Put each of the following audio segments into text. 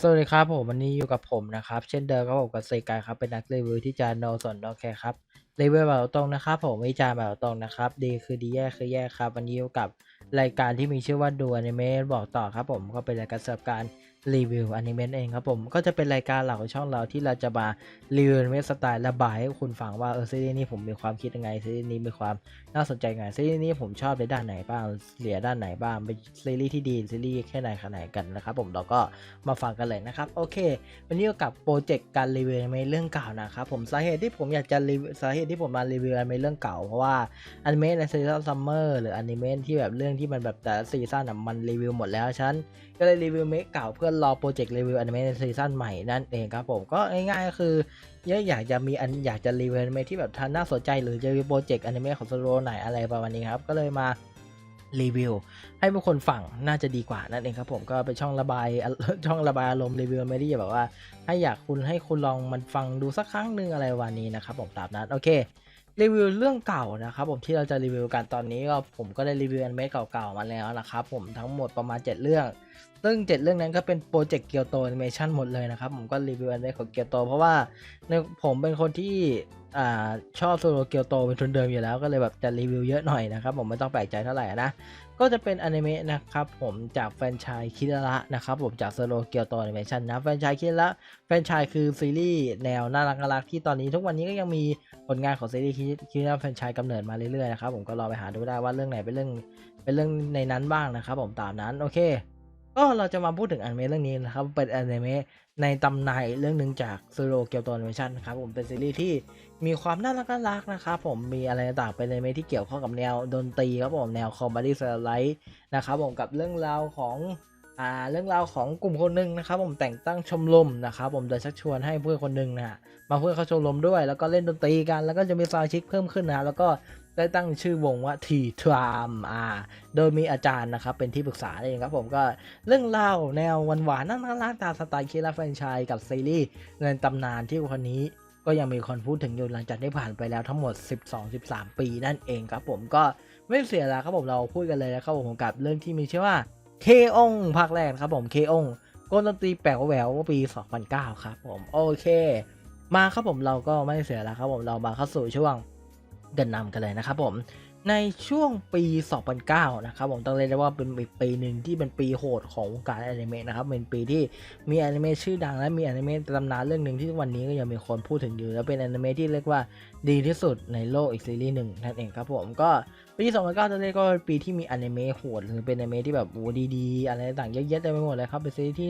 สวัสดีครับผมวันนี้อยู่กับผมนะครับ เช่นเดิมครับผมกับเซกายครับเป็นนักรีวิวที่จะโนสนโอเคครับรีวิวแบบตรงนะครับผมวิจารณ์แบบตรงนะครับ ดีคือดีแย่คือแย่ครับ วันนี้อยู่กับรายการที่มีชื่อว่าดูอนิเมะบอกต่อครับผมก็เป็นรายการสำหรับการรีวิวอนิเมะเองครับผมก็จะเป็นรายการหลักของช่องเราที่เราจะมารีวิวอนิเมะสไตล์ระบายให้คุณฟังว่าเออซีรีส์นี้ผมมีความคิดยังไงซีรีส์นี้มีความ น่าสนใจไงซีรีส์นี้ผมชอบในด้านไหนบ้างเสียด้านไหนบ้างเป็นซีรีส์ที่ดีซีรีส์แค่ไหนขนาดกันนะครับผมเราก็มาฟังกันเลยนะครับโอเค วันนี้กับโปรเจกต์การรีวิวอนิเรื่องเก่านะครับผมสาเหตุที่ผมอยากจะรีสาเหตุที่ผมมารีวิวอนิเรื่องเก่าเพราะว่าอนิเมะในซีซั่นซัมเมอร์หรืออนิเมะที่แบบเรื่องที่มันแบบแต่ละซีซั่นอะมันรีวิวหมดแล้วฉันก็เลยรีวิวเมะเก่าเพื่อรอโปรเจกต์รีวิวอนิเมะในซีซั่นใหม่นั่นเองครับผมก็ง่ายๆก็คือ ยอยากจะมีอันอยากจะรีวิวอนิเมะที่แบบทันน่าสนใจ หรือจะรีวิวโปรเจกต์อนิเมะของโซโลไหนอะไรประมาณนี้ครับ ก็เลยมารีวิว ให้ผู้คนฟังน่าจะดีกว่านั่นเองครับผมก็เป็นช่องระบายช่องระบายอารมณ์รีวิวไม่ได้แบบว่าให้อยากคุณให้คุณลองมันฟังดูสักครั้งหนึ่งอะไรวันนี้นะครับผมตามนั้นโอเค รีวิวเรื่องเก่านะครับผมที่เราจะรีวิวกันตอนนี้ก็ผมก็ได้รีวิวอนิเมะเก่าๆมาแล้วนะครับผมทั้งหมดประมาณ 7 เรื่อง ซึ่ง 7 เรื่องนั้นก็เป็นโปรเจกต์เกียวโตแอนิเมชันหมดเลยนะครับผมก็รีวิวอนิเมะของเกียวโต เพราะว่าในผมเป็นคนที่อชอบโซโลเกียวโตเป็นทุนเดิมอยู่แล้วก็เลยแบบจะรีวิวเยอะหน่อยนะครับผมไม่ต้องแปลกใจเท่าไหร่นะก็จะเป็นอนิเมะนะครับผมจากแฟนชส์คิระนะครับผมจากโซโลเกียวโตแอนิเมชันนะแฟนชส์คิระแฟนชส์คือซีรีส์แนวน่ารักน่ารักที่ตอนนี้ทุกวันนี้ก็ยังมี ผลงานของซีรีส์คิระแฟนชส์กำเนิดมาเรื่อยๆนะครับผมก็รอไปหาดูได้ว่าเรื่องไหนเป็นเรื่องเป็นเรื่องในนั้นบ้างนะครับผมตามนั้นโอเค ก็เราจะมาพูดถึงอนิเมะเรื่องนี้นะครับเป็นอนิเมะในตำนานเรื่องหนึ่งจากซูโรเกียวโตแอนิเมชันครับผมเป็นซีรีส์ที่มีความน่ารักน่ารักนะครับผมมีอะไรต่างเป็นอนิเมะที่เกี่ยวข้องกับแนวดนตรีครับผมแนวคอมเมดี้สไลด์นะครับผมกับเรื่องราวของ อ่าเรื่องราวของกลุ่มคนหนึ่งนะครับผมแต่งตั้งชมรมนะครับผมโดยชักชวนให้เพื่อนคนหนึ่งนะฮะมาเพื่อเข้าชมรมด้วย แล้วก็เล่นดนตรีกัน แล้วก็จะมีสมาชิกเพิ่มขึ้นนะแล้วก็ได้ตั้งชื่อวงว่าทีทรามอ่าโดยมีอาจารย์นะครับเป็นที่ปรึกษาเองครับผมก็เรื่องเล่าแนวหวานๆน่ารักๆตามสไตล์คิราแฟนชส์กับซีรีส์เงินตำนานที่คนนี้ก็ยังมีคนพูดถึงอยู่หลังจากที่ผ่านไปแล้วทั้งหมด 12-13 ปีนั่นเองครับผมก็ไม่เสียเวลาครับผมเราพูดกันเลยนะครับผมกับเรื่องที่มีชื่อว่า เคองภาคแรกครับผมเคองโกนดนตรีแปลกแหววปี 2009 ครับผม โอเค มาครับผมเราก็ไม่เสียเวลาครับผมเรามาเข้าสู่ช่วงเดินนำกันเลยนะครับผมในช่วงปี 2009 นะครับผมต้องเรียกได้ว่าเป็นอีกปีหนึ่งที่เป็นปีโหดของวงการอนิเมะนะครับเป็นปีที่มีอนิเมะชื่อดังและมีอนิเมะตำนานเรื่องหนึ่งที่วันนี้ก็ยังมีคนพูดถึงอยู่ และเป็นอนิเมะที่เรียกว่าดีที่สุดในโลกอีกซีรีส์หนึ่งนั่นเองครับผมก็ ปี 2009จะเรียกก็ปีที่มีอนิเมะโหดหรือเป็นอนิเมะที่แบบโอ้ดีๆ อะไรต่างเยอะแยะเต็มไปหมดเลยครับ เป็นซีรีส์ที่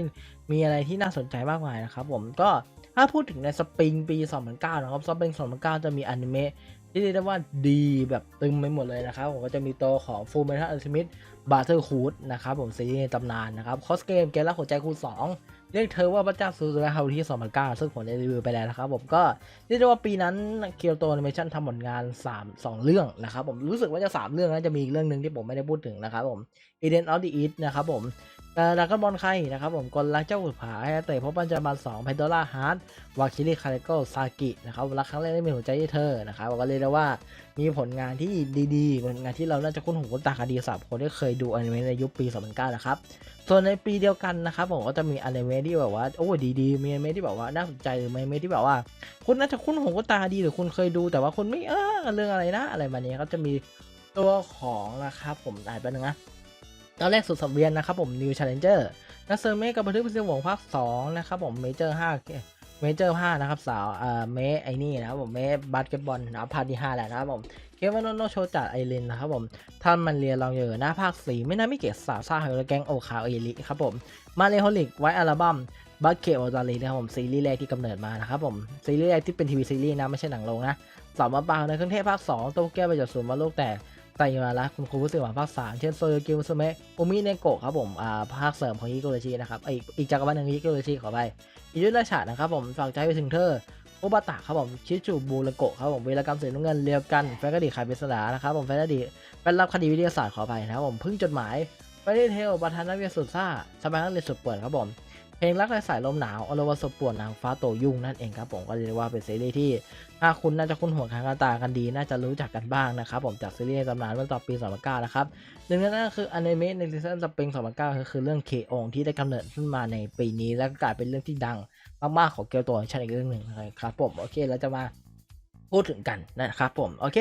มีอะไรที่น่าสนใจมากมายนะครับผมก็ถ้าพูดถึงในสปริงปี 2009 นะครับสปริง 2009 จะมีอนิเมะที่เรียกได้ว่าดีแบบตึงไปหมดเลยนะครับผมก็จะมีตัวของ Full Metal Alchemist Brotherhood นะครับผมซีรีส์ในตำนานนะครับคอสเกมเกมรักหัวใจคูณ2 เรียกเธอว่าพระเจ้าซูซูระฮารุที่ 2009 ซึ่งผมได้รีวิวไปแล้วนะครับผมก็เรียกได้ว่าปีนั้นเกียวโตแอนิเมชันทำผลงาน 3 2 เรื่องนะครับผมรู้สึกว่าจะ 3 เรื่องนะจะมีอีกเรื่องหนึ่งที่ผมไม่ได้พูดถึงนะครับผม Eden of the East นะครับผมดากอนบอลไข่นะครับผมกลรักเจ้าขุนผาให้เตะพบปัญจาสองไพโดล่าฮาร์ดวาคิริคาเรโกซากินะครับรักครั้งแรกได้มีหัวใจให้เธอนะครับก็เลยได้ว่ามีผลงานที่ดีๆผลงานที่เราน่าจะคุ้นหูคุ้นตาคดีสับคนที่เคยดูอนิเมะในยุคปี 2009 นะครับ ส่วนในปีเดียวกันนะครับผมก็จะมีอนิเมะที่แบบว่าโอ้ดีๆมีอนิเมะที่แบบว่าน่าสนใจหรืออนิเมะที่แบบว่า คุณน่าจะคุ้นหูคุ้นตาดีหรือคุณเคยดู แต่ว่าคุณไม่เออเรื่องอะไรนะ อะไรแบบนี้ก็จะมีตัวของนะครับผมอ่านไปนึงนะตอนแรกสุดสังเวียนนะครับผม New Challenger นักเซอร์เมกับบันทึกเป็นเสียงหวงภาค 2 นะครับผมเมเจอร์5เมเจอร์5นะครับสาวเอ่อเมไอ้นี่นะครับผมเมบาสเกตบอลนะพาร์ทที่ 5แหละนะครับผม เควันโนโนโชจัดไอรินนะครับผมท่านมันเรียนลองเยอะหน้าภาค4ไม่น่าไม่เกตสาวซ่าเฮลแกงโอคาเอลิครับผมมาเรโฮลิกไว้อัลบั้มบัคเกตโอตาลีนะครับผมซีรีส์แรกที่กำเนิดมานะครับผมซีรีส์แรกที่เป็นทีวีซีรีส์นะไม่ใช่หนังลงนะสอบมาปางในเครื่องเทพภาค2โตเกียวไปจากศูนย์มาโลกแตกไตมาละคุณครูผู้สื่อหวังภาคสามเช่นโซโยกิมุสเมะอุมิเนโกะครับผมอ่าภาคเสริมของยิโกโรชินะครับอีกอีกจักรวาลหนึ่งยิโกโรชิขอไปอิยุราชานะครับผมฝากใจไปถึงเธอ โอบาตะครับผมชิจูบูระโกะครับผมเวลากรรมเสียน้ำเงินเรียวกันแฟนคดีขายปริศนานะครับผมแฟนคดีเป็นรับคดีวิทยาศาสตร์ขอไปนะครับผมพึ่งจดหมายไปได้เทลประธานนักวิทยาศาสตร์ซ่าสมัยนักเรียนสุดเปิดครับผมเพลงรักในสายลมหนาวอรวสปวดนางฟ้าโตยุ่งนั่นเองครับผมก็เรียกว่าเป็นซีรีส์ที่ถ้าคุณน่าจะคุ้นหัวคางตากันดี น่าจะรู้จักกันบ้างนะครับผมจากซีรีส์ตำนานเมื่อตอนปี 2009 นะครับหนึ่งในนั้นก็คืออนิเมะในซีซั่นสปริง 2009 ก็คือเรื่องเคองที่ได้กำเนิดขึ้นมาในปีนี้แล้วก็กลายเป็นเรื่องที่ดัง มากๆของเกียวโตชันอีกเรื่องหนึ่งนะครับผมโอเคเราจะมาพูดถึงกันนะครับผมโอเค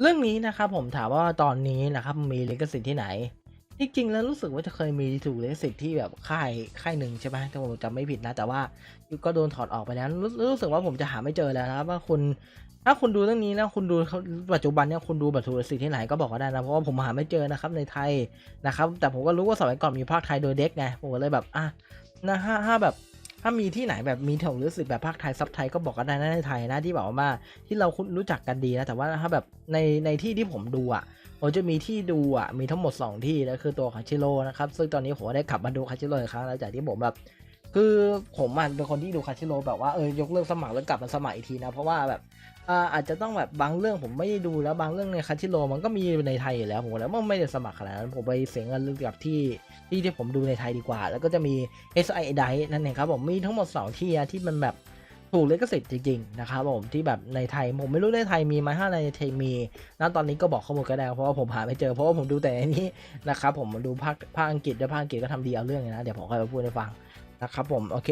เรื่องนี้นะครับผมถามว่าตอนนี้นะครับมีลิขสิทธิ์ที่ไหนที่จริงแล้วรู้สึกว่าจะเคยมีถูกลิขสิทธิ์ที่แบบค่ายค่ายหนึ่งใช่ไหมถ้าผมจำไม่ผิดนะ แต่ว่าก็โดนถอดออกไปแล้วรู้รู้สึกว่าผมจะหาไม่เจอแล้วนะว่าคุณถ้าคุณดูเรื่องนี้นะคุณดูปัจจุบันเนี่ยคุณดูแบบถูกลิขสิทธิ์ที่ไหนก็บอกก็ได้นะเพราะว่าผมหาไม่เจอนะครับในไทยนะครับ แต่ผมก็รู้ว่าสมัยก่อนมีภาคไทยโดยเด็กไงผมก็เลยแบบอะนะถ้าถ้าแบบ ถ้ามีที่ไหนแบบมีแถูกลิขสิทธิ์แบบภาคไทยซับไทยก็บอกก็ได้นะในไทยนะที่แบบว่าที่เราคุ้นรู้จักกันดีนะแต่ว่าถ้าแบบในในที่ที่ผมดูอะผมจะมีที่ดูอะมีทั้งหมด 2 ที่แล้วคือตัวคาชิโร่นะครับซึ่งตอนนี้ผมได้กลับมาดูคาชิโร่อีกครั้งหลังจากที่ผมแบบคือผมมันเป็นคนที่ดูคาชิโร่แบบว่าเออยกเลิกสมัครแล้วกลับมาสมัครอีกทีนะเพราะว่าแบบอาจจะต้องแบบบางเรื่องผมไม่ได้ดูแล้วบางเรื่องในคาชิโร่มันก็มีในไทยอยู่แล้วผมแล้วมันไม่ได้สมัครขนาดนั้นผมไปเสียเงินกับที่ ที่ที่ผมดูในไทยดีกว่า แล้วก็จะมี S I d i นั่นเองครับผมมีทั้งหมด 2 ที่ที่มันแบบถูกลิขสิทธิ์จริงๆนะครับผมที่แบบในไทยผมไม่รู้ในไทยมีไหมถ้าในไทยมีณตอนนี้ก็บอกข้อมูลก็ได้เพราะว่าผมหาไม่เจอเพราะว่าผมดูแต่อันนี้นะครับผมดูภาคภาคอังกฤษด้วยภาคอังกฤษก็ทำดีเอาเรื่องนะเดี๋ยวผมค่อยมาพูดให้ฟังนะครับผมโอเค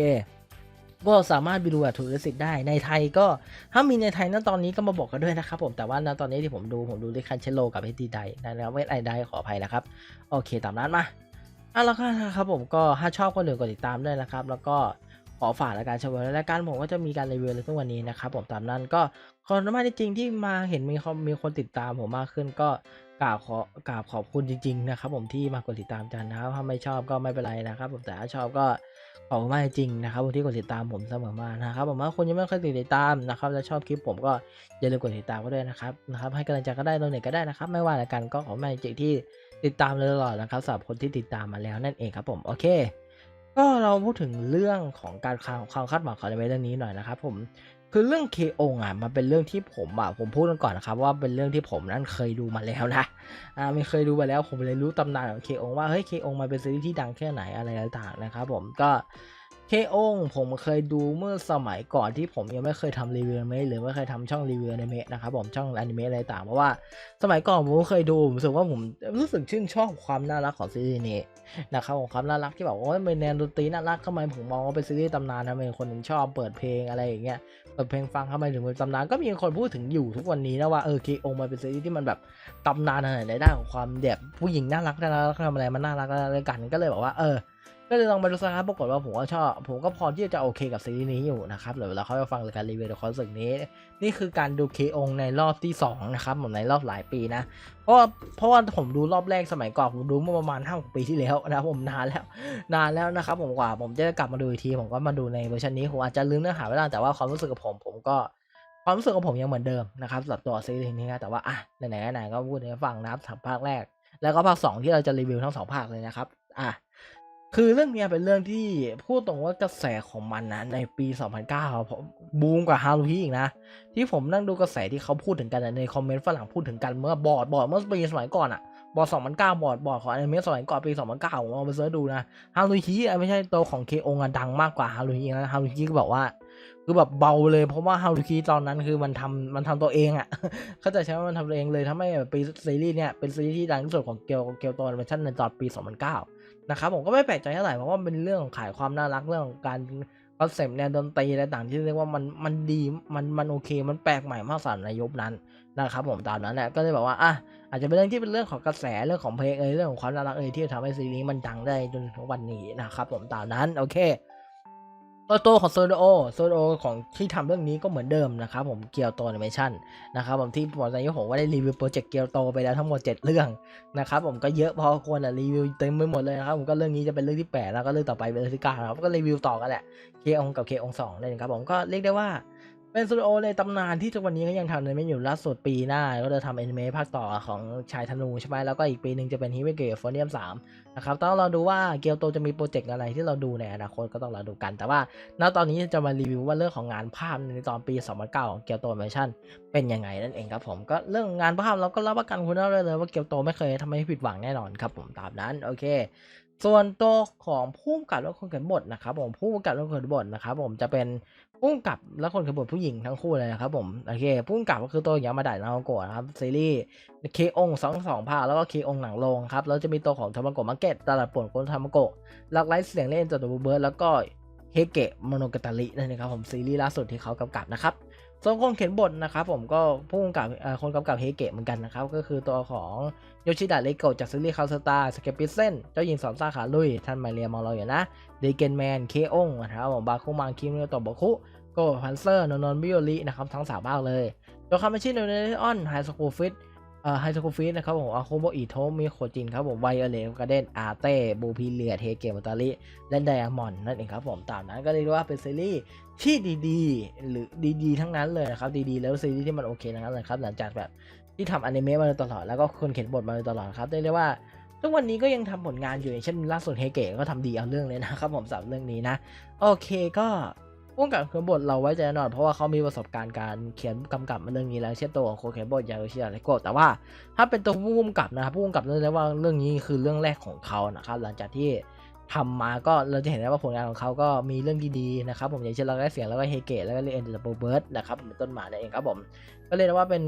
ก็สามารถไปดูแบบถูกลิขสิทธิ์ได้ในไทยก็ถ้ามีในไทยณตอนนี้ก็มาบอกกันด้วยนะครับผมแต่ว่าณตอนนี้ที่ผมดูผมดูด้วยคันเชโลกับเอทีไดนะครับเวทไอไดขออภัยนะครับโอเคตามนั้นมา อะแล้วก็นะครับผมก็ถ้าชอบก็อย่าลืมกดติดตามด้วยนะครับ แล้วก็ขอฝากรายการชมรายการผมก็จะมีการรีวิวในทุกวันนี้นะครับผมตามนั้นก็ขอบคุณมากจริงๆที่มาเห็นมีมีคนติดตามผมมากขึ้นก็กราบขอกราบขอบคุณจริง ๆ นะครับ ผมที่มากดติดตามกันนะครับถ้าไม่ชอบก็ไม่เป็นไรนะครับ ผมแต่ถ้าชอบก็ขอบคุณมากจริงๆนะครับที่กดติดตามผมเสมอมานะครับผมว่าคุณยังไม่เคยติดตามนะครับและชอบคลิปผมก็อย่าลืมกดติดตามก็ด้วยนะครับนะครับให้กำลังใจก็ได้ตรงไหนก็ได้นะครับ ไม่ว่าละไรกันก็ขอบคุณมากจริงที่ ติดตามเลยตลอดนะครับสำหรับคนที่ติดตามมาแล้วนั่นเองครับผมโอเค ก็เราพูดถึงเรื่องของการความคามาดหวังของในเรื่องนี้หน่อยนะครับผมคือเรื่องเคองอะมันเป็นเรื่องที่ผมอะผมพูดกันก่อนนะครับว่าเป็นเรื่องที่ผมนั้นเคยดูมาแล้วนะอ่าไม่เคยดูมาแล้วผมเลยรู้ตำนานของเคองว่าเฮ้ยเคองมันเป็นซีรีส์ที่ดังแค่ไหนอะไรต่างๆนะครับผมก็ เคองผมเคยดูเมื่อสมัยก่อนที่ผมยังไม่เคยทำรีวิวอนิเมะหรือไม่เคยทำช่องรีวิวอนิเมะนะครับผมช่องอนิเมะอะไรต่างเพราะว่า สมัยก่อนผมเคยดูผมรู้สึกว่าผมรู้สึกชื่นชอบความน่ารักของซีรีส์นี้นะครับของความน่ารักที่แบบว่าเป็นแนวดนตรีน่ารักทำไมผมมองว่าเป็นซีรีส์ตำนานทำไมคนถึงชอบเปิดเพลงอะไรอย่างเงี้ยเปิดเพลงฟังทำไมถึงเป็นตำนานก็มีคนพูดถึงอยู่ทุกวันนี้นะว่าเออเคองมันเป็นซีรีส์ที่มันแบบตำนานอะไรในด้านของความแบบผู้หญิงน่ารักน่ารักทำอะไรมันน่ารักอะไรกันก็เลยบอกว่าเออ ก็เลยลองไปดูสักครับปรากฏว่าผมก็ชอบ ผมก็พอที่จะโอเคกับซีรีส์นี้อยู่นะครับเดี๋ยวเราค่อยมาฟังการรีวิวคอนเสิร์ตนี้ นี่คือการดูเคองในรอบที่สองนะครับผมในรอบหลายปีนะ เพราะว่าเพราะว่าผมดูรอบแรกสมัยก่อนผมดูเมื่อประมาณห้าปีที่แล้วนะผมนานแล้ว นานแล้วนะครับผมกว่าผมจะกลับมาดูอีกที ผมก็มาดูในเวอร์ชันนี้ผมอาจจะลืมเนื้อหาไปบ้างแต่ว่าความรู้สึกของผมผมก็ความรู้สึกของผมยังเหมือนเดิมนะครับสำหรับตัวซีรีส์นี้นะแต่ว่าอะไหนๆไหนก็พูดให้ฟังนะครับภาคแรก แล้วก็ภาคสองที่เราจะรีวิวทั้งสองภาคเลยนะครับอะ คือเรื่องเนี้ยเป็นเรื่องที่พูดตรงว่ากระแสของมันนะในปี 2009ผมบูมกว่าฮารุฮิอีกนะ ที่ผมนั่งดูกระแสที่เขาพูดถึงกันในคอมเมนต์ฝรั่งพูดถึงกันเมื่อบอดบอดเมื่อปีสมัยก่อนอะบอด2009 บอดบอดของอนิเมะสมัยก่อนปี 2009ผมเอาไปเสิร์ชดูนะฮารุฮิอะไม่ใช่ตัวของเคองอะดังมากกว่าฮารุฮินะฮารุฮิก็บอกว่าคือแบบเบาเลยเพราะว่าฮารุฮิตอนนั้นคือมันทำมันทำตัวเองอะเข้าใจใช้ว่ามันทำตัวเองเลยทำให้ปีซีรีส์เนี่ยเป็นซีรีส์ที่ดังที่สุดของเกียวเกียวโตแอนิเมชั่นในตอนปี 2009 นะครับผมก็ไม่แปลกใจเท่าไหร่เพราะว่าเป็นเรื่องของขายความน่ารักเรื่องของการคอนเซปต์แนวดนตรีอะไรต่างที่เรียกว่ามันมันดีมันมันโอเค มันแปลกใหม่มากสำหรับในยุคนั้นนะครับผมตามนั้นแหละก็เลยบอกว่าอะอาจจะเป็นเรื่องที่เป็นเรื่องของกระแสเรื่องของเพลงเอยเรื่องของความน่ารักเอยที่ทำให้ซีรีส์มันดังได้จนถึงวันนี้นะครับผมตามนั้นโอเค ตัวตัวของโซโดโอโซโดของที่ทำเรื่องนี้ก็เหมือนเดิมนะครับผมเกียวโตแอนิเมชั่นนะครับผมที่ผมอนนี้ผมว่าได้รีวิวโปรเจกต์เกียวโตไปแล้วทั้งหมด 7 เรื่องนะครับผมก็เยอะพอควรอะรีวิวเต็มไปหมดเลยนะครับผมก็เรื่องนี้จะเป็นเรื่องที่ 8 แล้วก็เรื่องต่อไปเป็นเรื่องที่เก้าครับก็รีวิวต่อกันแหละเคองกับเคองสองเลยนะครับผมก็เรียกได้ว่า เป็นสตูดิโอในตำนานที่ทุกวันนี้ก็ยังทำในเมอยู่ล่าสุดปีหน้า ก็จะทำแอนิเมะภาคต่อของชายธนูใช่ไหมแล้วก็อีกปีหนึ่งจะเป็นฮิเวเกะโฟเนียมสามนะครับต้องรอดูว่าเกียวโตจะมีโปรเจกต์อะไรที่เราดูในอนาคตก็ต้องรอดูกัน แต่ว่าณตอนนี้จะมารีวิวว่าเรื่องของงานภาพในตอนปี 2009ของเกียวโตแอนิเมชั่นเป็นยังไงนั่นเองครับผมก็เรื่องงานภาพเราก็รับประกันคุณได้เลยว่าเกียวโตไม่เคยทำให้ผิดหวังแน่นอนครับผมตามนั้นโอเคส่วนตัวของผู้กำกับและคนเขียนบทนะครับผมผู้กำกับและคนเขียนบทนะครับผมจะเป็น พุ่งกลับและคนคือบทผู้หญิงทั้งคู่เลยนะครับผมโอเคพุ่งกลับก็คือตัวยามาดะนาโกะนะครับซีรีส์เคองสองสองภาคแล้วก็เคองหนังลงครับแล้วจะมีตัวของธรรมโกะมาร์เก็ตตลาดป่วนคนธรรมโกะหลักไลฟ์เสียงเล่นจดตัวเบิร์ดแล้วก็เฮเกะโมโนกาตาลินั่นเองครับผมซีรีส์ล่าสุดที่เขากำกับนะครับ ส่วนคนเขียนบทนะครับผมก็ผู้กำกับคนกำกับเฮเกะเหมือนกันนะครับ ก็คือตัวของโยชิดะเลโกะจากซีรีส์คาสตาสเกปิเซนเจ้าหญิงสอนซาขาลุย ท่านมาเรียมองเราอยู่นะเดเกนแมนเคองนะครับผมบาคุมังคิมเนโตะบคุโกพันเซอร์นนนบิโอรินะครับทั้งสามภาคเลยตัวคามชิโนเนออนไฮสคูฟิตเอ่อไฮสคูฟิตนะครับผมอาคุโมอิโทมิโคจินครับผมไวโอเลฟกาเดนอาเต้บูพีเลียเทเกมตาริและไดอะมอนนั่นเองครับผมตามนั้นก็เรียกว่าเป็นซีรีส์ ที่ดีๆ หรือดีๆ ทั้งนั้นเลยนะครับ ดีๆ แล้วซีรีส์ที่มันโอเคทั้งนั้นเลยครับ หลังจากแบบที่ทำอนิเมะมาโดยตลอด แล้วก็คนเขียนบทมาโดยตลอดครับ ได้เรียกว่า ทุกวันนี้ก็ยังทำผลงานอยู่อย่างเช่นล่าสุดเฮเกะก็ทำดีเอาเรื่องเลยนะครับผมสำหรับเรื่องนี้นะ โอเคก็ผู้กำกับเขียนบทเราไว้ใจแน่นอนเพราะว่าเขามีประสบการณ์การเขียนกำกับมาเรื่องนี้แล้วเช่นตัวของโคเขียนบทยาโยชิดะเลโกะแต่ว่าถ้าเป็นตัวผู้กำกับนะครับผู้กำกับเรื่องนี้ว่าเรื่องนี้คือเรื่องแรกของเขานะครับหลังจากที่ ทำมาก็เราจะเห็นได้ว่าผลงานของเขาก็มีเรื่องดีๆนะครับผมอย่างเช่นเราได้เสียงแล้วก็เฮเกะแล้วก็เรียนเดอะเบิร์ดนะครับเป็นต้นมานั่นเองครับผมก็เรียกได้ว่าเป็น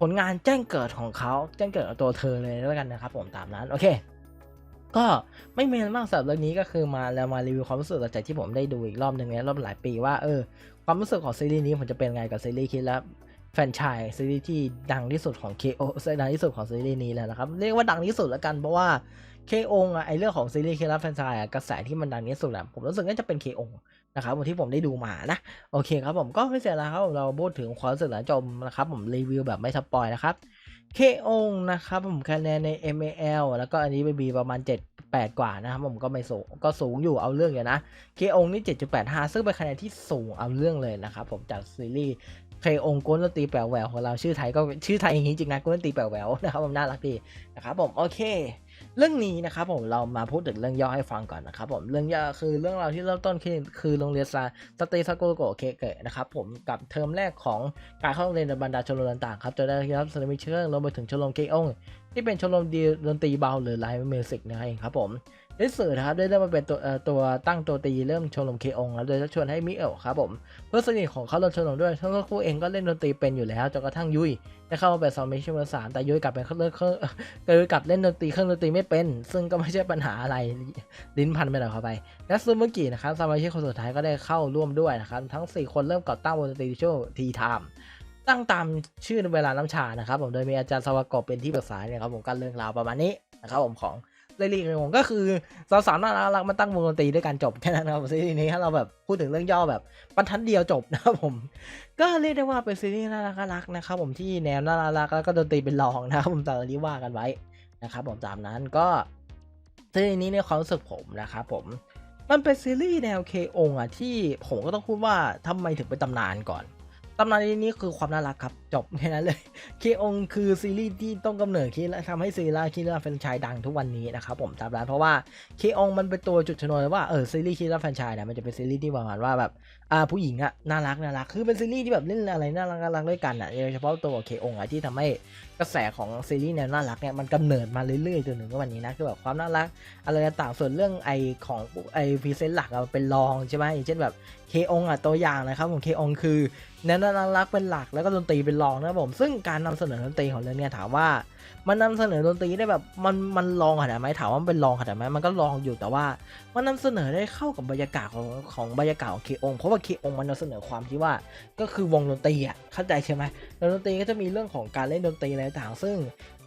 ผลงานแจ้งเกิดของเขาแจ้งเกิดตัวเธอเลยแล้วกันนะครับผมตามนั้นโอเค ก็ไม่มีอะไรมากสำหรับเรื่องนี้ก็คือมาแล้วมารีวิวความรู้สึกหลังจากที่ผมได้ดูอีกรอบหนึ่งในรอบหลายปีว่าเออความรู้สึกของซีรีส์นี้ผมจะเป็นไงกับซีรีส์คิดแล้วแฟนชายซีรีส์ที่ดังที่สุดของ KO ดังที่สุดของซีรีส์นี้แล้วนะครับเรียกว่าดังที่สุดแล้วกันเพราะว่า เคองอะไอเรื่องของซีรีส์เคลับแฟนชายอะกระแสที่มันดังที่สุดอะผมรู้สึกน่าจะเป็นเคองนะครับผมที่ผมได้ดูมานะ โอเคครับผมก็ไม่เสียแล้วครับเราพูดถึงความรู้สึกหลังจบนะครับ ผมรีวิวแบบไม่สปอยนะครับเคองนะครับผมคะแนนใน MAL แล้วก็อันนี้ไปบีประมาณ 7 8 กว่านะครับผมก็ไม่สูงก็สูงอยู่เอาเรื่องอยู่นะเคองนี่ 7.85 ซึ่งเป็นคะแนนที่สูงเอาเรื่องเลยนะครับผมจากซีรีส์เคองกวนตีแปลวแหววของเราชื่อไทยก็ชื่อไทยอย่างนี้จริงนะกวนตีแปลวแหววนะครับผมน่ารักดีนะครับผมโอเค เรื่องนี้นะครับผมเรามาพูดถึงเรื่องย่อให้ฟังก่อนนะครับผมเรื่องย่อคือเรื่องราวที่เริ่มต้นคือคือโรงเรียนซาสเตซาโกโกเคเกะนะครับผมกับเทอมแรกของการเข้าโรงเรียนในบรรดาชมรมต่างๆครับจะได้รับสนมิเชิงรวมไปถึงชมรมเกองที่เป็นชมรมดีดนตรีเบาหรือไลฟ์มิวสิกนะครับผม ได้สื่อนะครับได้เริ่มมาเป็นตัวตัวตั้งตัวตีเริ่มชมรมเคองแล้วโดยชักชวนให้มิเอลครับผมเพื่อนสนิทของเขาเริ่มชมรมด้วยทั้งคู่เองก็เล่นดนตรีเป็นอยู่แล้วจนกระทั่งยุยได้เข้ามาเป็นซอมมิชชั่นสามแต่ยุยกลับเป็นเครื่องเครื่องเกิดกับเล่นดนตรีเครื่องดนตรีไม่เป็น ซึ่งก็ไม่ใช่ปัญหาอะไรลิ้นพันไปหน่อยเข้าไป และซูเมื่อกี้นะครับสมาชิกคนสุดท้ายก็ได้เข้าร่วมด้วยนะครับทั้ง 4 คนเริ่มก่อตั้งวงดนตรีชื่อทีไทม์ตั้งตามชื่อเวลาน้ำชานะครับผมโดยมีอาจารย์สวากรเป็นที่ปรึกษาเนี่ยครับผมการเรื่องราวประมาณนี้นะครับผมของ เรลีกงก็คือสาวๆน่ารักมาตั้งวงดนตรีด้วยกันจบแค่นั้นครับซีรีส์นี้ถ้าเราแบบพูดถึงเรื่องย่อแบบบรรทัดเดียวจบนะครับผม ก็เรียกได้ว่าเป็นซีรีส์น่ารักน่ารักนะครับผมที่แนวน่ารักแล้วก็ดนตรีเป็นรองนะครับผมต่อันนี้ว่ากันไว้นะครับผมตามนั้นก็ซีรีส์นี้ในความรู้สึกผมนะครับผมมันเป็นซีรีส์แนวเคองอะที่ผมก็ต้องพูดว่าทำไมถึงเป็นตำนานก่อนำนานนี้คือความน่ารักครับ จบแค่นั้นเลย เคองคือซีรีส์ที่ต้องกำเนิดที่ทำให้ซีรีส์คิราแฟนชายดังทุกวันนี้นะครับผมตามร้านเพราะว่าเคองมันเป็นตัวจุดชนวนว่าเออซีรีส์คิราแฟนชายเนี่ยมันจะเป็นซีรีส์ที่ประมาณว่าแบบ อ่าผู้หญิงอะน่ารักน่ารักคือเป็นซีรีส์ที่แบบเล่นอะไรน่ารักน่ารักด้วยกันอะโดยเฉพาะตัวเคองอะที่ทำให้กระแสของซีรีส์แนวน่ารักเนี่ยมันกำเนิดมาเรื่อยๆจนถึงวันนี้นะคือแบบความน่ารักอะไรต่างๆส่วนเรื่องไอของไอพรีเซนต์หลักอะเป็นรองใช่ไหมอย่างเช่นแบบเคองอะตัวอย่างนะครับผมเคองคือแนวน่ารักเป็นหลักแล้วก็ดนตรีเป็นรองนะครับผมซึ่งการนำเสนอดนตรีของเรื่องเนี้ยถามว่า มันนำเสนอดนตรีได้แบบมันมันลองขนาดไหมถามว่ามันเป็นลองขนาดไหมมันก็ลองอยู่แต่ว่า มันนำเสนอได้เข้ากับบรรยากาศของของบรรยากาศของเคองเพราะว่าเคองมันนำเสนอความที่ว่าก็คือวงดนตรีอะเข้าใจใช่ไหมดนตรีก็จะมีเรื่องของการเล่นดนตรีอะไรต่างๆซึ่ง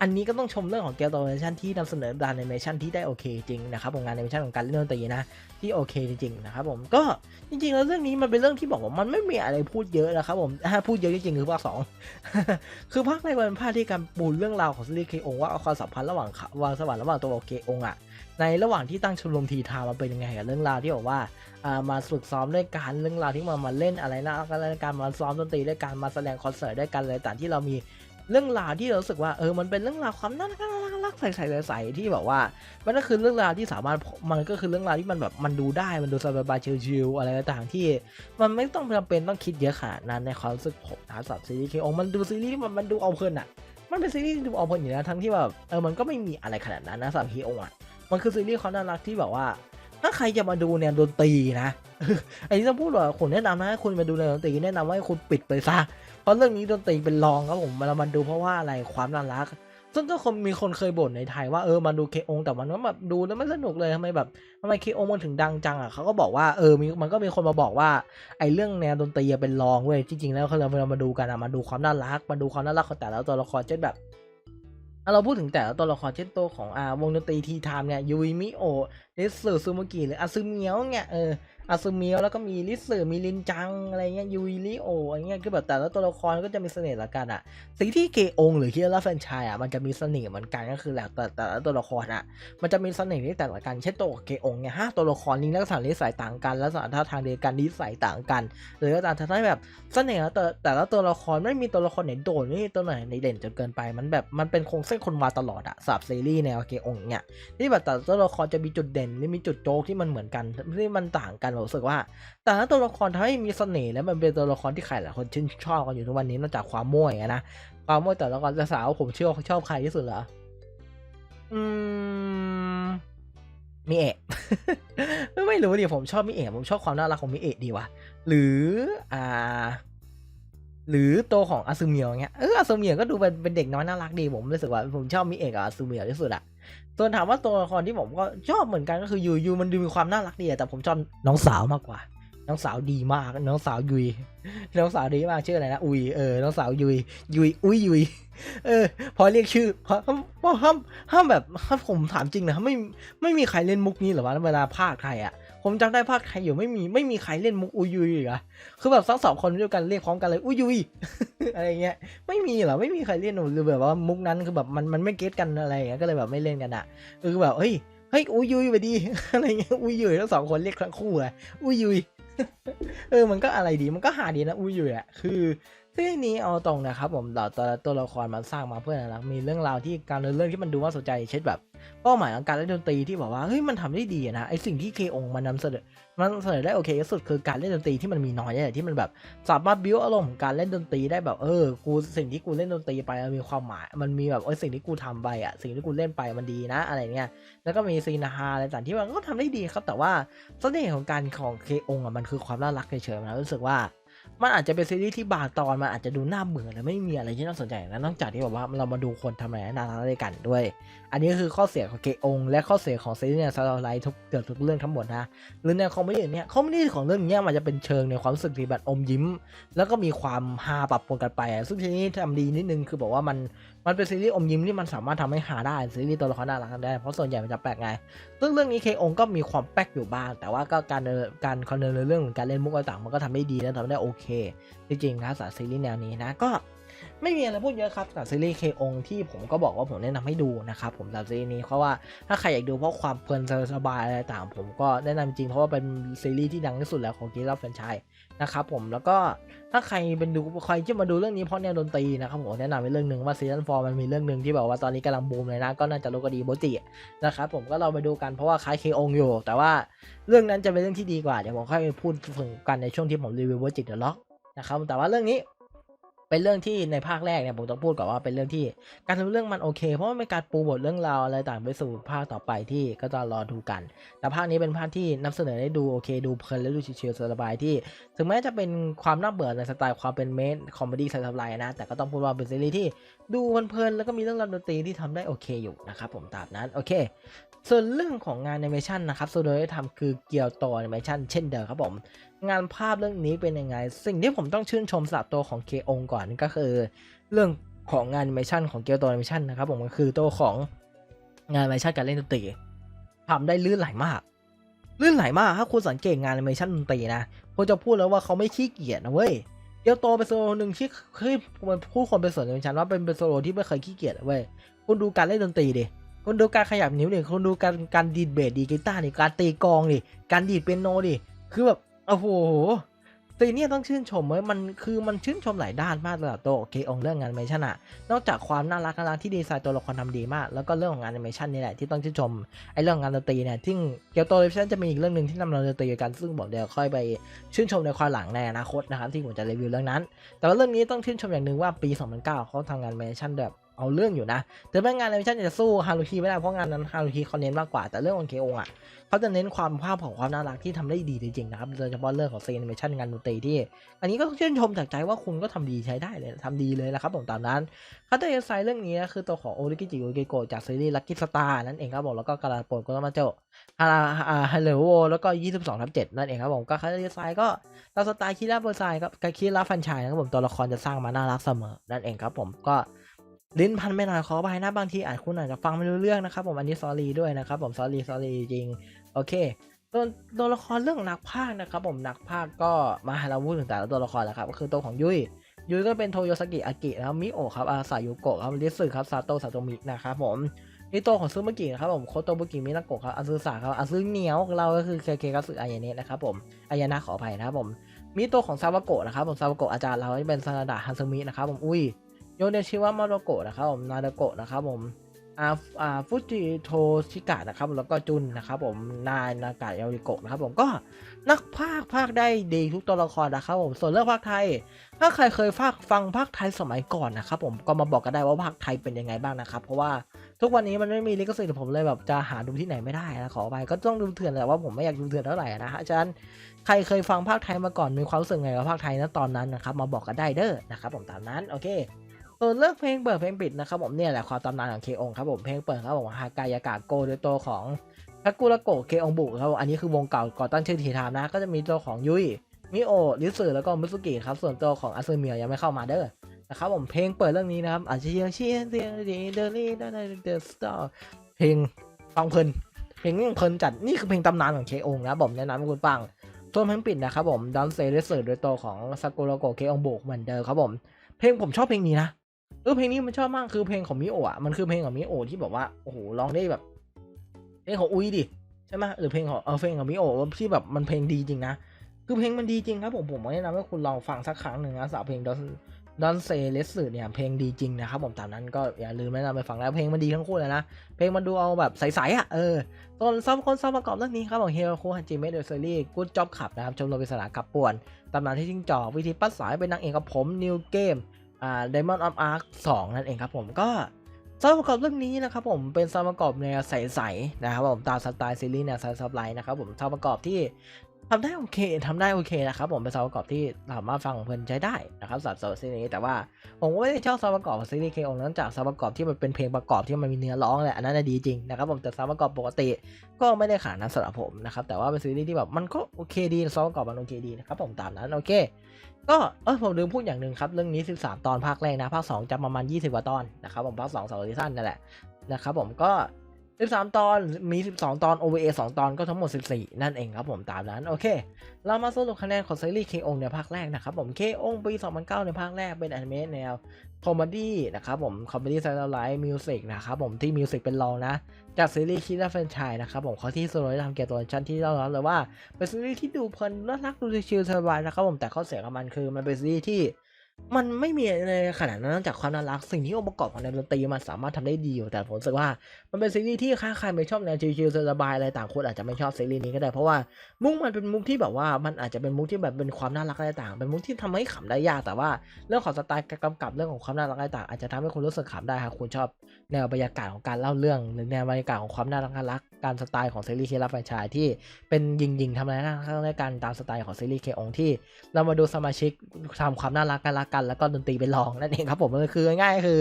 อันนี้ก็ต้องชมเรื่องของเกมตัวแอนิเมชันที่นำเสนอดานแอนิเมชันที่ได้โอเคจริงนะครับของานแอนิเมชันของการเล่นดนตรีนะที่โอเคจริงๆนะครับผมก็จริง ๆ แล้วเรื่องนี้มันเป็นเรื่องที่บอกว่ามันไม่มีอะไรพูดเยอะนะครับผมอ่าพูดเยอะจริงๆคือภาคสองคือภาคแรกมันเป็นภาคที่การปูเรื่องราวของซีรีส์เคองว่าความสัมพันธ์ระหว่างขวางสวรรค์ระหว่างตัวเคองอะในระหว่างที่ตั้งชมรมทีทามันเป็นยังไงกับเรื่องราวที่บอกว่ามาฝึกซ้อมด้วยการเรื่องราวที่มามาเล่นอะไรนะการมาซ้อมดนตรีด้วยการมาแสดงคอนเสิร์ตด้วยกันอะไรต่างที่เรามี เรื่องราวที่เรารู้สึกว่าเออมันเป็นเรื่องราวความน่ารักน่ารักน่ารักใสๆใสๆที่แบบว่า มันก็คือเรื่องราวที่สามารถมันก็คือเรื่องราวที่มันแบบมันดูได้มันดูสบายๆชิลๆอะไรต่างๆที่ มันไม่ต้องจำเป็นต้องคิดเยอะขนาดนั้นในความรู้สึกผมนะสำหรับซีรีส์เคโอมันดูซีรีส์ที่มันมันดูเอาเพลินอะมันเป็นซีรีส์ที่ดูเอาเพลินอยู่แล้วทั้งที่แบบเออมันก็ไม่มีอะไรขนาดนั้นนะสำหรับเคโออะมันคือซีรีส์ความน่ารักที่แบบว่าถ้าใครจะมาดูเนี่ยดนตรีนะอันนี้ต้องพูดว่าผมแนะนำนะให้คุณมาดูในดนตรีแนะนำว่าให้คุณปิดไปซะ เพราะเรื่องนี้ดนตรีเป็นรองครับผมเรามาดูเพราะว่าอะไรความน่ารัก ซึ่งก็คนมีคนเคยบ่นในไทยว่าเออมาดูเคองแต่มันก็แบบดูแล้วไม่สนุกเลยทำไมแบบทำไมเคองมันถึงดังจังอะเขาก็บอกว่าเออมีมันก็มีคนมาบอกว่าไอ้เรื่องแนวดนตรีเป็นรองเว้ยจริงๆแล้วเราเรามาดูกันอะมาดูความน่ารักมาดูความน่ารักของแต่ละตัวละครเช่นแบบเราพูดถึงแต่ละตัวละครเช่นตัวของอ่าวงดนตรีทีไทม์เนี่ยยูมิโอ ริสึซูมกิหรืออาซึเมียวเนี่ยเอออาซึเมียวแล้วก็มีริสึมีลินจังอะไรเงี้ยยูริโออะไรเงี้ยคือแบบแต่ละตัวละครก็จะมีเสน่ห์ละกันอะสิ่งที่เคองหรือคิราแฟนชายอะมันจะมีเสน่ห์เหมือนกันก็คือแหล้วแต่แต่ละตัวละครอะมันจะมีเสน่ห์ที่แตกต่างกันเช่นตัวเคองเนี่ยห้าตัวละครนี้ลักษณะนิสัยต่างกันลักษณะท่าทางเดียวกันนิสัยต่างกันหรือก็ตามทำให้แบบเสน่ห์แต่แต่ละตัวละครไม่มีตัวละครไหนโดดไม่มีตัวไหนในเด่นจนเกินไปมันแบบมันเป็นโครงเส้นคนวาตลอดอะสำหรับซีรีส์แนวเคองเนี่ยที่แบบแต่ละตัวละครจะมีจุดเด่นหรือมีจุดโจ๊กที่มันเหมือนกันที่มันต่างกันผมรู้สึกว่า แต่ละตัวละครทำให้มีเสน่ห์และมันเป็นตัวละครที่ใครหลายคนชื่นชอบกันอยู่ทุกวันนี้นอกจากความมั่วอย่างนะความมั่วแต่ละคนแต่สาวผมเชื่อชอบใครที่สุดเหรออืมมิเอะไม่รู้ดิผมชอบมิเอะผมชอบความน่ารักของมิเอะดีว่ะหรืออ่า หรือตัวของอาซึเมียวเงี้ยเอออาซึเมียวก็ดูเป็นเป็นเด็กน้อยน่ารักดีผมรู้สึกว่าผมชอบมิเอะกับอาซึเมียวที่สุดอะส่วนถามว่าตัวละครที่ผมก็ชอบเหมือนกันก็คือยูยูมันดูมีความน่ารักดีอะแต่ผมชอบน้องสาวมากกว่า น้องสาวดีมาก น้องสาวยุย น้องสาวดีมากชื่ออะไรนะอุยเออน้องสาวยุยยุยอุ้ยยุยเออ พอเรียกชื่อพอห้ามห้ามแบบห้ามผมถามจริงนะไม่ไม่มีใครเล่นมุกนี้หรอวะเวลาภาคไทยอะ ผมจำได้ภาคไทยอยู่ไม่มีไม่มีใครเล่นมุกอุยยุยเหรอคือแบบทั้งสองคนเดียกันเรียกพร้อมกันเลยอุยุยอะไรเงี้ยไม่มีเหรอไม่มีใครเล่นหรือแบบว่ามุกนั้นคือแบบมันมันไม่เก็ตกันอะไรอย่างเงี้ยก็เลยแบบไม่เล่นกันอะคือแบบเฮ้ยเฮ้ยอุยุยไปดีอะไรเงี้ยอุยยุยทั้งสองคนเรียกทั้งคู่เลยอุยุยเออมันก็อะไรดีมันก็หาดีนะอุยอยู่อะคือเรื่งนี้เอาตรงนะครับผมเราตัวตัวละครมันสร้างมาเพื่ออะไรมีเรื่องราวที่การเดินเรื่องที่มันดูว่าสนใจเช่นแบบ เป้าหมายของการเล่นดนตรีที่บอกว่าเฮ้ยมันทำได้ดีนะไอสิ่งที่เคองมันนำเสนอมันเสนอได้โอเคที่สุดคือการเล่นดนตรีที่มันมีน้อยนี่แหละที่มันแบบสามารถบิวอารมณ์ของการเล่นดนตรีได้แบบเออกูสิ่งที่กูเล่นดนตรีไปมันมีความหมายมันมีแบบเออสิ่งที่กูทำไปอะสิ่งที่กูเล่นไปมันดีนะอะไรเงี้ยแล้วก็มีซีนาฮาอะไรต่างที่มันก็ทำได้ดีครับแต่ว่าเสน่ห์ของการของเคองอะมันคือความน่ารักเฉยๆนะรู้สึกว่า มันอาจจะเป็นซีรีส์ที่บางตอนมันอาจจะดูน่าเบื่อและไม่มีอะไรที่น่าสนใจนะนอกจากที่แบบว่าเรามาดูคนทำอะไรนารักด้วยกันด้วย อันนี้คือข้อเสียของเกองและข้อเสียของซีรีส์เนี่ยสไลท์ทุกเกือบทุกเรื่องทั้งหมดนะหรือในคอมเมดี้เนี่ยคอมเมดี้ของเรื่องเนี้ยมันจะเป็นเชิงในความรู้สึกที่แบบอมยิ้ม แล้วก็มีความฮาปรับปนกันไป ซึ่งทีนี้ทำดีนิดนึงคือบอกว่ามัน มันเป็นซีรีส์อมยิ้มที่มันสามารถทำให้หาได้ซีรีส์ตัวละครน่ารักกันได้เพราะส่วนใหญ่มันจะแปลกไงซึ่งเรื่องนี้เคองก็มีความแป๊กอยู่บ้าง แต่ว่าก็การเดินการคอนเดินเรื่องของการเล่นมุกต่างๆมันก็ทำได้ดีและทำได้โอเค จริงๆนะสำหรับซีรีส์แนวนี้นะก็ไม่มีอะไรพูดเยอะครับสำหรับซีรีส์เคองที่ผมก็บอกว่าผมแนะนำให้ดูนะครับผมสำหรับซีรีส์นี้เพราะว่าถ้าใครอยากดูเพราะความเพลินสบายอะไรต่างผมก็แนะนำจริงเพราะว่าเป็นซีรีส์ที่ดังที่สุดแล้วของกีฬาแฟรนไชส์ นะครับผมแล้วก็ถ้าใครเป็นดูใครที่มาดูเรื่องนี้เพราะแนวดนตรีนะครับผมแนะนำเป็นเรื่องหนึ่งว่าซีซั่นฟอร์มันมีเรื่องหนึ่งที่แบบว่าตอนนี้กำลังบูมเลยนะก็น่าจะรู้ก็ดีโบจินะครับผมก็เราไปดูกันเพราะว่าคล้ายเคองอยู่ แต่ว่าเรื่องนั้นจะเป็นเรื่องที่ดีกว่าเดี๋ยวผมค่อยพูดถึงกันในช่วงที่ผมรีวิวโบจิเดอะล็อกนะครับแต่ว่าเรื่องนี้ เป็นเรื่องที่ในภาคแรกเนี่ยผมต้องพูดก่อนว่าเป็นเรื่องที่การทำเรื่องมันโอเค เพราะว่าเป็นการปูบทเรื่องราวอะไรต่างไปสู่ภาคต่อไปที่ก็จะรอดูกัน แต่ภาคนี้เป็นภาคที่นำเสนอได้ดูโอเค ดูเพลินและดูชิลๆสบายที่ ถึงแม้จะเป็นความน่าเบื่อในสไตล์ความเป็นเมนคอมเมดี้สไตล์นะ แต่ก็ต้องพูดว่าเป็นซีรีส์ที่ดูเพลินๆแล้วก็มีเรื่องราวดนตรีที่ทำได้โอเคอยู่นะครับผมตามนั้นโอเคส่วนเรื่องของงานแอนิเมชันนะครับโซโดได้ทำคือเกียวโตแอนิเมชันเช่นเดิมครับผม งานภาพเรื่องนี้เป็นยังไง สิ่งที่ผมต้องชื่นชมสำหรับตัวของเคองก่อนก็คือ เรื่องของงานแอนิเมชันของเกียวโตแอนิเมชันนะครับผมก็คือตัวของงานแอนิเมชันการเล่นดนตรีทำได้ลื่นไหลมากลื่นไหลมากถ้าคุณสังเกตงานแอนิเมชันดนตรีนะผมจะพูดแล้วว่าเขาไม่ขี้เกียจนะเว้ยเกียวโตเป็นโซโลหนึ่งที่เคยมันผู้คนเป็นส่วนหนึ่งฉันว่าเป็นเป็นโซโลที่ไม่เคยขี้เกียจเว้ยคุณดูการเล่นดนตรีดิคุณดูการขยับนิ้วดิคุณดูการการดีดเบสดีกีตาร์ดิการตีกองดิการดีดเปียโนดิคือแบบ โอ้โหซีเนี่ยต้องชื่นชมเว้ยมันคือมันชื่นชมหลายด้านมากสำหรับตัวเคองเรื่องงานแอนิเมชันอะนอกจากความน่ารักน่ารักที่ดีไซน์ตัวละครทำดีมาก แล้วก็เรื่องของงานแอนิเมชันนี่แหละที่ต้องชื่นชมไอ้เรื่องงานดนตรีเนี่ยที่เกียวโตแอนิเมชันจะมีอีกเรื่องหนึ่งที่นำเราดนตรีกันซึ่งบอกเดี๋ยวค่อยไปชื่นชมในความหลังในอนาคตนะครับที่ผมจะรีวิวเรื่องนั้น แต่ว่าเรื่องนี้ต้องชื่นชมอย่างหนึ่งว่าปี 2009เขาทำงานแอนิเมชันแบบ เอาเรื่องอยู่นะ แต่แม้งานแอนิเมชันจะสู้ฮารุฮิไม่ได้เพราะงานนั้นฮารุฮิเขาเน้นมากกว่า แต่เรื่องของเคองอะเขาจะเน้นความภาพของความน่ารักที่ทำได้ดีจริงๆนะครับ โดยเฉพาะเรื่องของซีนแอนิเมชันงานดนตรีที่ อันนี้ก็ต้องชื่นชมจากใจว่าคุณก็ทำดีใช้ได้เลยทำดีเลยนะครับผมตามนั้นคัตเตอร์เอไซเรื่องนี้นะคือตัวของโอริกิจิโอเกโกะจากซีรีส์ลักกี้สตาร์นั่นเองครับผมแล้วก็การาโปนโกโตมาโจฮาราฮาเลโวแล้วก็ 22ทับ7นั่นเองครับผมก็คัตเตอร์เอไซก็ตามสไตล์คิราโบไซครับคิราฟันชายนะครับผมตัวละครจะสร้างมาน่ารักเสมอนั่นเองครับผมก็ ลิ้นพันไม่หน่อยขอไปนะบางทีอาจคุณอาจจะฟังไม่รู้เรื่องนะครับผมอันนี้ซอรี่ด้วยนะครับผมซอรี่ซอรี่จริงโอเคตัวตัวละครเรื่องนักพากย์นะครับผมนักพากย์ก็มาให้เราพูดถึงแต่ละตัวละครแล้วครับก็คือตัวของยุยยุยก็เป็นโทโยสกิอากินะครับมิโอะครับอาซายุโกะครับริสึครับซาโตะซาโตมินะครับผมนี่ตัวของซึมากินะครับผมโคโตบุกิมินาโกะครับอาซึสะครับอาซึเหนียวของเราก็คือเคเคกัสึอายเนะนะครับผมอายานะขออภัยนะครับผมมีตัวของซาวาโกะนะครับผมซาวาโกะอาจารย์เราเป็นซานาฮันซึมินะครับผมอุ้ย โยเนชิวะมาโรโกะนะครับผมนาดาโกะนะครับผมอาอ่าฟุจิโทชิกะนะครับแล้วก็จุนนะครับผมนายนากะยาริโกะนะครับผมก็นักพากย์พากย์ได้ดีทุกตัวละครนะครับผมส่วนเรื่องภาคไทย ถ้าใครเคยฟังฟังภาคไทยสมัยก่อนนะครับผมก็มาบอกกันได้ว่าภาคไทยเป็นยังไงบ้างนะครับ เพราะว่าทุกวันนี้มันไม่มีลิขสิทธิ์ผมเลยแบบจะหาดูที่ไหนไม่ได้นะขอไปก็ต้องดูเถื่อนแต่ว่าผมไม่อยากดูเถื่อนเท่าไหร่นะฮะอาจารย์ใครเคยฟังภาคไทยมาก่อนมีความรู้สึกไงกับภาคไทยนะตอนนั้นนะครับมาบอกกันได้เด้อนะครับผมตามนั้นโอเค ส่วเลือกเพลงเปิดเพลงปิดนะครับผมเนี่ยแหละความตำนานของเคองครับผมเพลงเปิดครับผมฮากายากาโกโดยตัวของทักุระโกะเคองบุครับอันนี้คือวงเก่าก่อตั้งชื่อทีทามนะ ก็จะมีตัวของยุยมิโอริสึแล้วก็มิสุกิครับส่วนตัวของอาซึเมียยังไม่เข้ามาเด้อนะครับผมเพลงเปิดเรื่องนี้นะครับอาเชียเชียร์เดียดีเดลี่เดลี่เดอร์สตาร์เพลงฟังเพลินเพลงนี้เพลินจัดนี่คือเพลงตำนานของเคองนะผมแนะนำให้คุณฟังส่วนเพลงปิดนะครับผมดันเซริสึโดยตัวของซากุระโกะเคองบุเหมือนเดิมครับผมเพลงผมชอบเพลงนี้นะ เออเพลงนี้มันชอบมากคือเพลงของมิโอะอะ มันคือเพลงของมิโอะที่แบบว่าโอ้โหร้องได้แบบเพลงของอุ้ยดิใช่ไหมหรือเพลงของเออเพลงของมิโอะที่แบบมันเพลงดีจริงนะคือเพลงมันดีจริงครับผมผมแนะนำให้คุณลองฟังสักครั้งหนึ่งนะสาวเพลงดอนดอนเซเลสเนี่ยเพลงดีจริงนะครับผมตามนั้นก็อย่าลืมแนะนำไปฟังแล้วเพลงมันดีทั้งคู่เลยนะ เพลงมันดูเอาแบบใสๆอะเออส่วนซับคนซับประกอบเรื่องนี้ครับของเฮโรคุฮันจิเมะเดอะซีรีส์กู๊ดจ็อบขับนะครับชมรมปริศนาขับป่วนตำนานที่จิ้งจอกวิธีปัดสายเป็นนางเอกกับผมนิวเกม อ่า Diamond of Arc 2 นั่นเองครับผมก็สารประกอบเรื่องนี้นะครับผมเป็นสารประกอบแนวใสๆนะครับผมตามสไตล์ซีรีส์แนวไซส์ไลน์นะครับผมสารประกอบที่ ทำได้โอเคทำได้โอเคนะครับผมเป็นซาวด์ประกอบที่สามารถฟังเพลินใช้ได้นะครับสำหรับซีรีส์นี้แต่ว่าผมก็ไม่ได้ชอบซาวด์ประกอบของซีรีส์เคองนื่องจากซาวด์ประกอบที่มันเป็นเพลงประกอบที่มันมีเนื้อร้องแหละอันนั้นดีจริงนะครับผมแต่ซาวด์ประกอบปกติก็ไม่ได้ขาดนั้นสำหรับผมนะครับแต่ว่าเป็นซีรีส์ที่แบบมันก็โอเคดีซาวด์ประกอบมันโอเคดีนะครับผมตามนั้นโอเค ก็เออผมลืมพูดอย่างหนึ่งครับเรื่องนี้ 13 ตอนภาคแรกนะภาค2จะประมาณ 20 กว่าตอนนะครับผมภาค2 2ซีซั่นนั่นแหละนะครับผมก็ 13 ตอนมี 12 ตอน OVA 2 ตอนก็ทั้งหมด 14 นั่นเองครับผมตามนั้น โอเค เรามาสรุปคะแนนของซีรีส์ KO ในภาคแรกนะครับผม KO ปี 2009 ในภาคแรกเป็นอนิเมะแนวคอมเมดี้นะครับผมคอมเมดี้ไซส์ไลท์มิวสิกนะครับผมที่มิวสิกเป็นรองนะ จากซีรีส์คิดและแฟนชส์นะครับผมเขาที่สุดเลยทำเกียวกับตัวชั้นที่เรารับเลยว่า เป็นซีรีส์ที่ดูเพลินน่ารักดูชิลสบายนะครับผมแต่ข้อเสียของมันคือมันเป็นซีรีส์ที่ มันไม่มีในขนาดนั้นนอกจากความน่ารักสิ่งที่องค์ประกอบของแนวดนตรีมันสามารถทำได้ดีอยู่แต่ผมรู้สึกว่ามันเป็นซีรีส์ที่ถ้าใครไม่ชอบแนวชิลๆสบายอะไรต่างคนอาจจะไม่ชอบซีรีส์นี้ก็ได้เพราะว่ามุกมันเป็นมุกที่แบบว่ามันอาจจะเป็นมุกที่แบบเป็นความน่ารักอะไรต่างเป็นมุกที่ทำให้ขำได้ยากแต่ว่าเรื่องของสไตล์การกำกับเรื่องของความน่ารักอะไรต่างอาจจะทำให้คุณรู้สึกขำได้หากคุณชอบแนวบรรยากาศของการเล่าเรื่องหรือแนวบรรยากาศของความน่ารักน่ารัก การสไตล์ของซีรีส์เคลับแฟนชส์ที่เป็นยิงยิงทำอะไรน่ารักด้วยกันตามสไตล์ของซีรีส์เคองที่เรามาดูสมาชิกทำความน่ารักกันละกัน แล้วก็ดนตรีเป็นรองนั่นเองครับผมก็คือง่ายๆคือ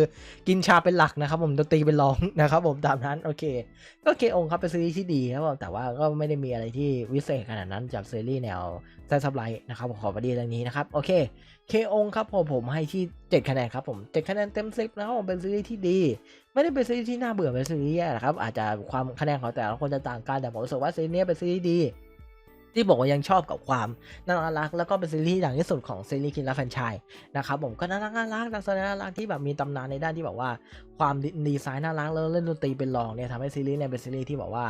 กินชาเป็นหลักนะครับผมดนตรีเป็นรองนะครับผมตามนั้นโอเค ก็เคองครับเป็นซีรีส์ที่ดีครับผมแต่ว่าก็ไม่ได้มีอะไรที่วิเศษขนาดนั้นจากซีรีส์แนวไซซับไลท์นะครับผมขอประเด็นเรื่องนี้นะครับโอเคเคองครับผมผมให้ที่ 7 คะแนนครับผม7คะแนนเต็ม10นะครับผมเป็นซีรีส์ที่ดี ไม่ได้เป็นซีรีส์ที่น่าเบื่อเป็นซีรีส์แย่นะครับอาจจะความคะแนนของแต่ละคนจะต่างกันแต่ผมรู้สึกว่าซีรีส์นี้เป็นซีรีส์ดีที่บอกว่ายังชอบกับความน่ารัก แล้วก็เป็นซีรีส์ดังที่สุดของซีรีส์คินละแฟนชายนะครับผมก็น่ารักน่ารักนักแสดงน่ารักที่แบบมีตำนานในด้านที่แบบว่าความดีดีไซน์น่ารักแล้วเล่นดนตรีเป็นรองเนี่ยทำให้ซีรีส์เนี่ยเป็นซีรีส์ที่แบบว่า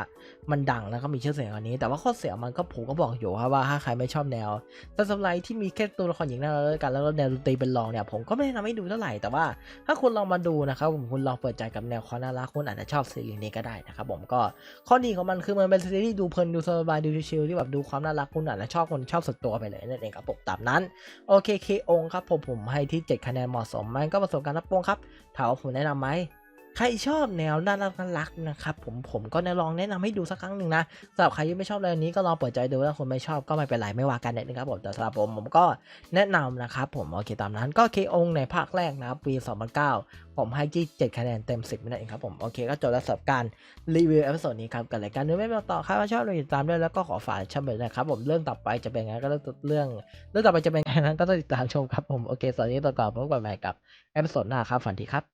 มันดังแล้วก็มีชื่อเสียงกว่านี้ แต่ว่าข้อเสียมันก็ผมก็บอกอยู่ครับว่าถ้าใครไม่ชอบแนวแต่สำหรับที่มีแค่ตัวละครหญิงน่ารักด้วยกันแล้วแนวดนตรีเป็นรองเนี่ยผมก็ไม่แนะนำให้ดูเท่าไหร่แต่ว่าถ้าคุณลองมาดูนะครับผมคุณลองเปิดใจกับแนวความน่ารักคุณอาจจะชอบซีรีส์นี้ก็ได้นะครับผมก็ข้อดีของมันคือมันเป็นซีรีส์ดูเพลินดูสบายดูชิลๆที่แบบดูความความน่ารักคุณอาจจะชอบคนชอบสุดตัวไปเลยนั่นเองครับผมตามนั้นโอเคเคองครับผมผมให้ที่ 7 คะแนนเหมาะสมมันก็ประสบการณ์รับปงครับถามว่าผมแนะนำไหม ใครชอบแนวน่ารักน่ารักนะครับผมผมก็แนะลองแนะนำให้ดูสักครั้งหนึ่งนะสำหรับใครที่ไม่ชอบแนวนี้ก็ลองเปิดใจดูถ้าคนไม่ชอบก็ไม่เป็นไรไม่ว่ากันนะครับผมแต่สำหรับผมผมก็แนะนำนะครับผมโอเคตามนั้นก็เคองในภาคแรกนะครับปี 2009 ผมให้ที่7คะแนนเต็ม 10นั่นเองครับผมโอเคก็จบแล้วสำหรับการรีวิวเอพิโซดนี้ครับกับรายการเนื้อไม่บอต่อครับถ้าชอบเราติดตามด้วยแล้วก็ขอฝากช่องเบลนะครับผมเรื่องต่อไปจะเป็นไงก็เรื่องเรื่องเรื่องต่อไปจะเป็นไงนั้นก็ต้องติดตามชมครับผมโอเคสวัสดีต่อก่อนพบกันใหม่กับเอพิโซดหน้าครับฝันดีครับ